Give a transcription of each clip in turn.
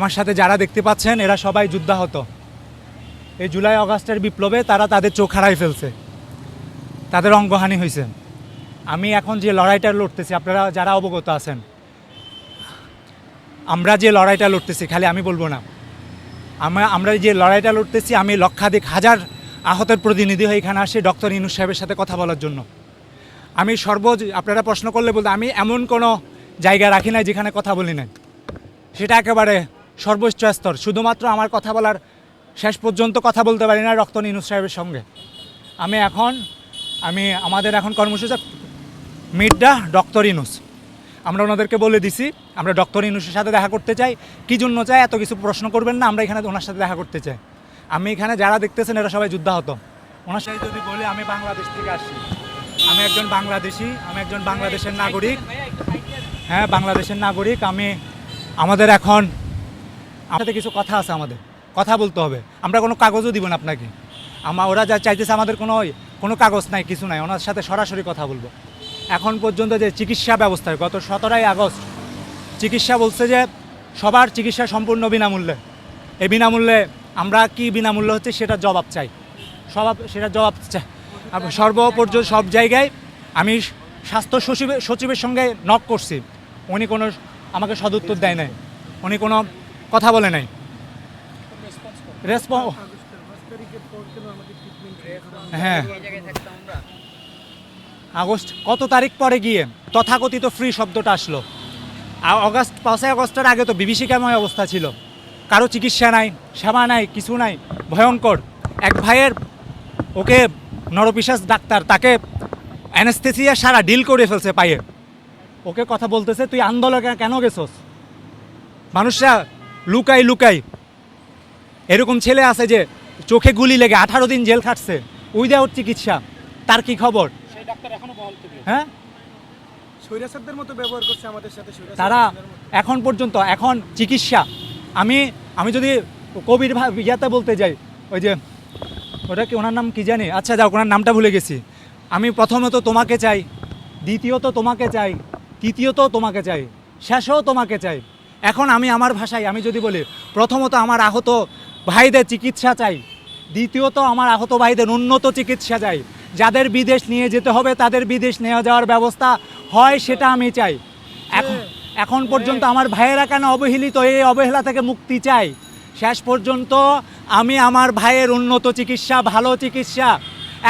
আমার সাথে যারা দেখতে পাচ্ছেন, এরা সবাই যুদ্ধাহত। এই জুলাই অগাস্টের বিপ্লবে তারা তাদের চোখ হারাই ফেলছে। তাদের অঙ্গহানি হয়েছে আমি এখন যে লড়াইটা লড়তেছি, আপনারা যারা অবগত আছেন, আমরা যে লড়াইটা লড়তেছি, খালি আমি বলব না। আমরা আমরা যে লড়াইটা লড়তেছি, আমি লক্ষাধিক হাজার আহতের প্রতিনিধি হয়ে এখানে আসি ডক্টর ইনুস সাহেবের সাথে কথা বলার জন্য। আমি সর্ব আপনারা প্রশ্ন করলে বলতে আমি এমন কোনো জায়গা রাখি নাই যেখানে কথা বলি নাই। সেটা একেবারে সর্বোচ্চ স্তর শুধুমাত্র আমার কথা বলার শেষ পর্যন্ত কথা বলতে পারি না রক্ত ইনুস সাহেবের সঙ্গে। আমি এখন, আমি আমাদের এখন কর্মসূচি মিডডা ডক্টর ইনুস। আমরা ওনাদেরকে বলে দিছি, আমরা ডক্টর ইনুসের সাথে দেখা করতে চাই। কী জন্য চাই? এত কিছু প্রশ্ন করবেন না, আমরা এখানে ওনার সাথে দেখা করতে চাই। আমি এখানে যারা দেখতেছেন, এরা সবাই যুদ্ধাহত। ওনার সাথে যদি বলি, আমি বাংলাদেশ থেকে আসছি। আমি একজন বাংলাদেশি, আমি একজন বাংলাদেশের নাগরিক। হ্যাঁ বাংলাদেশের নাগরিক। আমি, আমাদের এখন আমাদের কিছু কথা আছে আমাদের। কথা বলতে হবে। আমরা কোনো কাগজও দিব না আপনাকে। আমা ওরা যা চাইতেছে আমাদের কোনো কোনো কাগজ নাই, কিছু নাই। ওনার সাথে সরাসরি কথা বলব। এখন পর্যন্ত যে চিকিৎসা ব্যবস্থা, গত সতেরোই আগস্ট চিকিৎসা বলছে যে সবার চিকিৎসা সম্পূর্ণ বিনামূল্যে। এই বিনামূল্যে আমরা কি বিনামূল্য হচ্ছে সেটা জবাব চাই। সবাব সেটা জবাব চাই। আর সর্বপর্যন্ত সব জায়গায় আমি স্বাস্থ্য সচিবের সচিবের সঙ্গে নক করছি। উনি কোনো আমাকে সদুত্তর দেয় নাই। উনি কোনো কথা বলে নাই। রেসপন্স হ্যাঁ। আগস্ট কত তারিখ পরে গিয়ে তথাকথিত ফ্রি শব্দটা আসলো? আর অগাস্ট পাঁচই আগস্টের আগে তো বিভীষিকাময় অবস্থা ছিল। কারও চিকিৎসা নাই, সেবা নাই, কিছু নাই, ভয়ঙ্কর। এক ভাইয়ের ওকে নরপিশাস ডাক্তার, তাকে অ্যানেস্থেসিয়া সারা ডিল করে ফেলছে পায়ে। ওকে কথা বলতেছে, তুই আন্দোলনে কেন গেছস? মানুষরা লুকাই লুকাই। এরকম ছেলে আছে যে চোখে গুলি লেগে আঠারো দিন জেল খাটছে উইদাউট চিকিৎসা। তার কি খবর? সেই এখনও বহাল থেকে হ্যাঁ? মতো ব্যবহার করছে আমাদের সাথে তারা এখন পর্যন্ত এখন চিকিৎসা। আমি আমি যদি কবির ইয়াতে বলতে যাই ওই যে ওটা কি ওনার নাম কি জানি? আচ্ছা যাও ওনার নামটা ভুলে গেছি। আমি প্রথমত তোমাকে চাই দ্বিতীয়ত তোমাকে চাই তৃতীয়ত তোমাকে চাই শেষও তোমাকে চাই। এখন আমি আমার ভাষায়, আমি যদি বলি, প্রথমত আমার আহত ভাইদের চিকিৎসা চাই, দ্বিতীয়ত আমার আহত ভাইদের উন্নত চিকিৎসা চাই। যাদের বিদেশ নিয়ে যেতে হবে, তাদের বিদেশ নিয়ে যাওয়ার ব্যবস্থা হয় সেটা আমি চাই। এখন এখন পর্যন্ত আমার ভাইয়েরা কেন অবহেলিত? এই অবহেলা থেকে মুক্তি চাই। শেষ পর্যন্ত আমি আমার ভাইয়ের উন্নত চিকিৎসা, ভালো চিকিৎসা,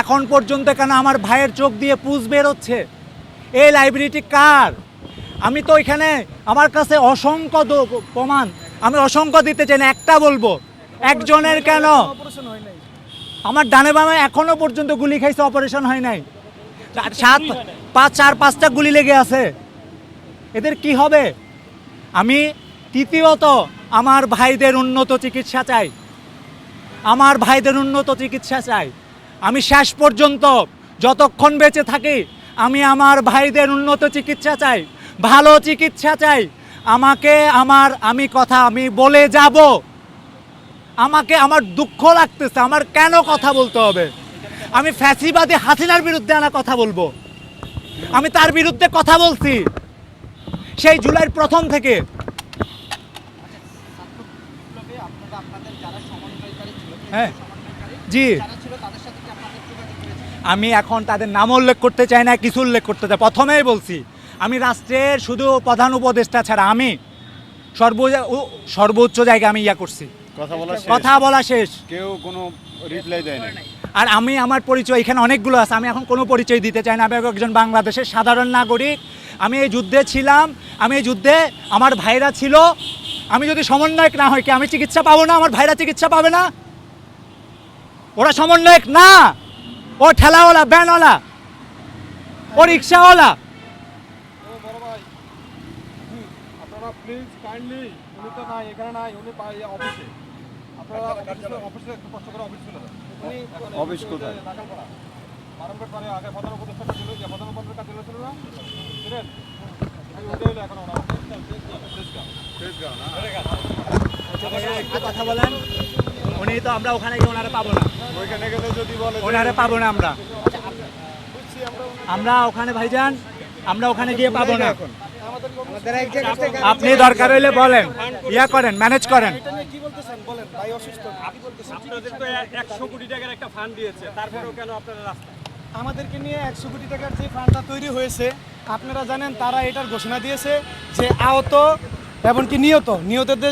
এখন পর্যন্ত কেন আমার ভাইয়ের চোখ দিয়ে পুষ বেরোচ্ছে? এই লাইব্রেরিটি কার? আমি তো এখানে আমার কাছে অসংখ্য প্রমাণ। আমি অসংখ্য দিতে চাই একটা বলব। একজনের কেন? আমার ডানে বামে এখনও পর্যন্ত গুলি খাইছে, অপারেশন হয় নাই। সাত পাঁচ চার পাঁচটা গুলি লেগে আছে। এদের কি হবে? আমি তৃতীয়ত আমার ভাইদের উন্নত চিকিৎসা চাই। আমার ভাইদের উন্নত চিকিৎসা চাই। আমি শেষ পর্যন্ত যতক্ষণ বেঁচে থাকি, আমি আমার ভাইদের উন্নত চিকিৎসা চাই। ভালো চিকিৎসা চাই। আমাকে আমার, আমি কথা, আমি বলে যাব। আমাকে আমার দুঃখ লাগতেছে, আমার কেন কথা বলতে হবে? আমি ফ্যাসিবাদী হাসিনার বিরুদ্ধে আনা কথা বলব। আমি তার বিরুদ্ধে কথা বলছি। সেই জুলাইয়ের প্রথম থেকে। হ্যাঁ। জি। আমি এখন তাদের নাম উল্লেখ করতে চাই না, কিছু উল্লেখ করতে চাই। প্রথমেই বলছি আমি রাষ্ট্রের শুধু প্রধান উপদেষ্টা ছাড়া আমি সর্ব সর্বোচ্চ জায়গায় আমি ইয়া করছি। কথা বলা শেষ। কথা বলা শেষ। কেউ কোনো রিপ্লাই দেয় না আর আমি আমার পরিচয় এখানে অনেকগুলো আছে আমি এখন কোনো পরিচয় দিতে চাই না আমি একজন বাংলাদেশের সাধারণ নাগরিক। আমি এই যুদ্ধে ছিলাম আমি এই যুদ্ধে আমার ভাইরা ছিল। আমি যদি সমন্বয়ক না হয় কি আমি চিকিৎসা পাবো না? আমার ভাইরা চিকিৎসা পাবে না? ওরা সমন্বয়ক না। ও ঠেলাওয়ালা ব্যানওয়ালা। ও রিক্সাওয়ালা। বড় ভাই আপনারা প্লিজ কাইন্ডলি উনি তো নাই এখানে নাই উনি অফিসে। আপনারা অফিসে অফিসে একটু কষ্ট করে অফিস চলে যান অফিস কোথায়? দাখিলপাড়া বারম্বার পারে আগে প্রধান উপদেষ্টা ছিল যে প্রধান না? ছিলেন? কথা বলেন উনি তো আমরা ওখানে গিয়ে ওনারা পাবো না। ওইখানে গেলে যদি বলে ওনারা পাবো না আমরা। আমরা ওখানে ভাইজান আমরা ওখানে গিয়ে পাবো না। আপনি দরকার হইলে বলেন ইয়া করেন ম্যানেজ করেন। এটা নিয়ে কি বলতেছেন? বলেন ভাই অসুস্থ। কি বলতেছেন আপনাদের তো একশো কোটি টাকার একটা ফান্ড দিয়েছে তারপরেও রাস্তা আমাদেরকে নিয়ে একশো কোটি টাকার যে ফান্ডটা তৈরি হয়েছে আপনারা জানেন তারা এটার ঘোষণা দিয়েছে যে আহত এমনকি নিহত। নিহতদের